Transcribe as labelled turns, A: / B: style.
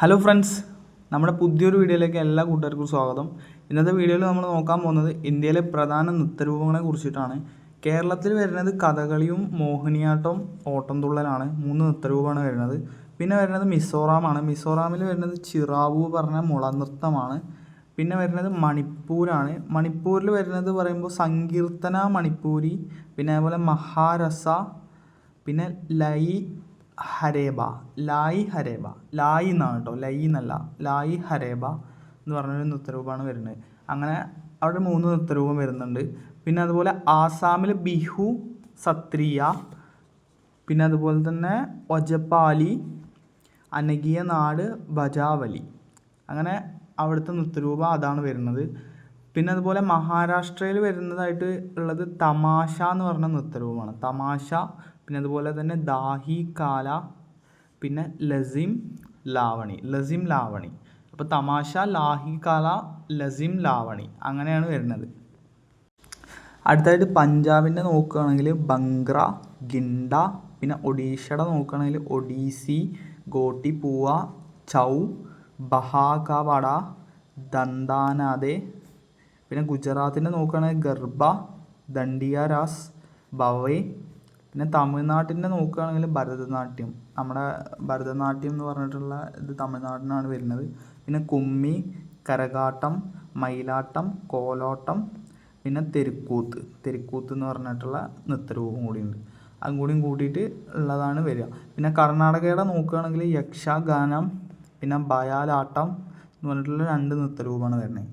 A: Hello friends നമ്മുടെ പുതിയൊരു വീഡിയോയിലേക്ക് എല്ലാ കൂട്ടുകാർക്കും സ്വാഗതം. ഇന്നത്തെ വീഡിയോയിൽ നമ്മൾ നോക്കാൻ പോകുന്നത് ഇന്ത്യയിലെ പ്രധാന നൃത്തരൂപങ്ങളെ കുറിച്ചിട്ടാണ്. കേരളത്തിൽ വരുന്നത് കഥകളിയും മോഹിനിയാട്ടവും ഓട്ടംതുള്ളലാണ് മൂന്ന് നൃത്തരൂപമാണ് വരുന്നത്. പിന്നെ വരുന്നത് മിസോറാമാണ്. മിസോറാമിൽ വരുന്നത് ചിറാവു പറഞ്ഞ മുളനൃത്തമാണ്. പിന്നെ വരുന്നത് മണിപ്പൂരാണ്. മണിപ്പൂരിൽ വരുന്നത് പറയുമ്പോൾ സങ്കീർത്തന മണിപ്പൂരി പിന്നെ അതുപോലെ മഹാരസ പിന്നെ ലൈ ഹരേബ ലായ് ഹരേബ ലായ് എന്നാണ് കേട്ടോ ലൈ എന്നല്ല ലായ് ഹരേബ എന്ന് പറഞ്ഞൊരു നൃത്തരൂപമാണ് വരുന്നത്. അങ്ങനെ അവിടെ മൂന്ന് നൃത്തരൂപം വരുന്നുണ്ട്. പിന്നെ അതുപോലെ ആസാമിൽ ബിഹു സത്രിയ പിന്നെ അതുപോലെ തന്നെ ഒജപ്പാലി അനകിയ നാട് ബജാവലി. അങ്ങനെ അവിടുത്തെ നൃത്തരൂപം അതാണ് വരുന്നത്. പിന്നെ അതുപോലെ മഹാരാഷ്ട്രയിൽ വരുന്നതായിട്ട് ഉള്ളത് തമാശ എന്ന് പറഞ്ഞ നൃത്തരൂപമാണ്. തമാശ പിന്നെ അതുപോലെ തന്നെ ദാഹി കാല പിന്നെ ലസിം ലാവണി ലസിം ലാവണി. അപ്പോൾ തമാശ ലാഹി കാല ലസിം ലാവണി അങ്ങനെയാണ് വരുന്നത്. അടുത്തായിട്ട് പഞ്ചാബിന്റെ നോക്കുകയാണെങ്കിൽ ബംഗ്ര ഗിണ്ട പിന്നെ ഒഡീഷയുടെ നോക്കുകയാണെങ്കിൽ ഒഡീസി ഗോട്ടിപ്പൂവ ചൗ ബഹാകവട ദന്താനാദെ പിന്നെ ഗുജറാത്തിന്റെ നോക്കുകയാണെങ്കിൽ ഗർഭ ദണ്ഡിയ രാസ് ഭവേ പിന്നെ തമിഴ്നാട്ടിന്റെ നോക്കുകയാണെങ്കിൽ ഭരതനാട്യം. നമ്മുടെ ഭരതനാട്യം എന്ന് പറഞ്ഞിട്ടുള്ള ഇത് തമിഴ്നാടിനാണ് വരുന്നത്. പിന്നെ കുമ്മി കരകാട്ടം മയിലാട്ടം കോലോട്ടം പിന്നെ തെരുക്കൂത്ത്. തെരുക്കൂത്ത് എന്ന് പറഞ്ഞിട്ടുള്ള നൃത്തരൂപം കൂടിയുണ്ട്. അതും കൂടിയും കൂട്ടിയിട്ട് ഉള്ളതാണ് വരിക. പിന്നെ കർണാടകയുടെ നോക്കുകയാണെങ്കിൽ യക്ഷഗാനം പിന്നെ ബയാലാട്ടം എന്ന് പറഞ്ഞിട്ടുള്ള രണ്ട് നൃത്തരൂപമാണ് വരുന്നത്.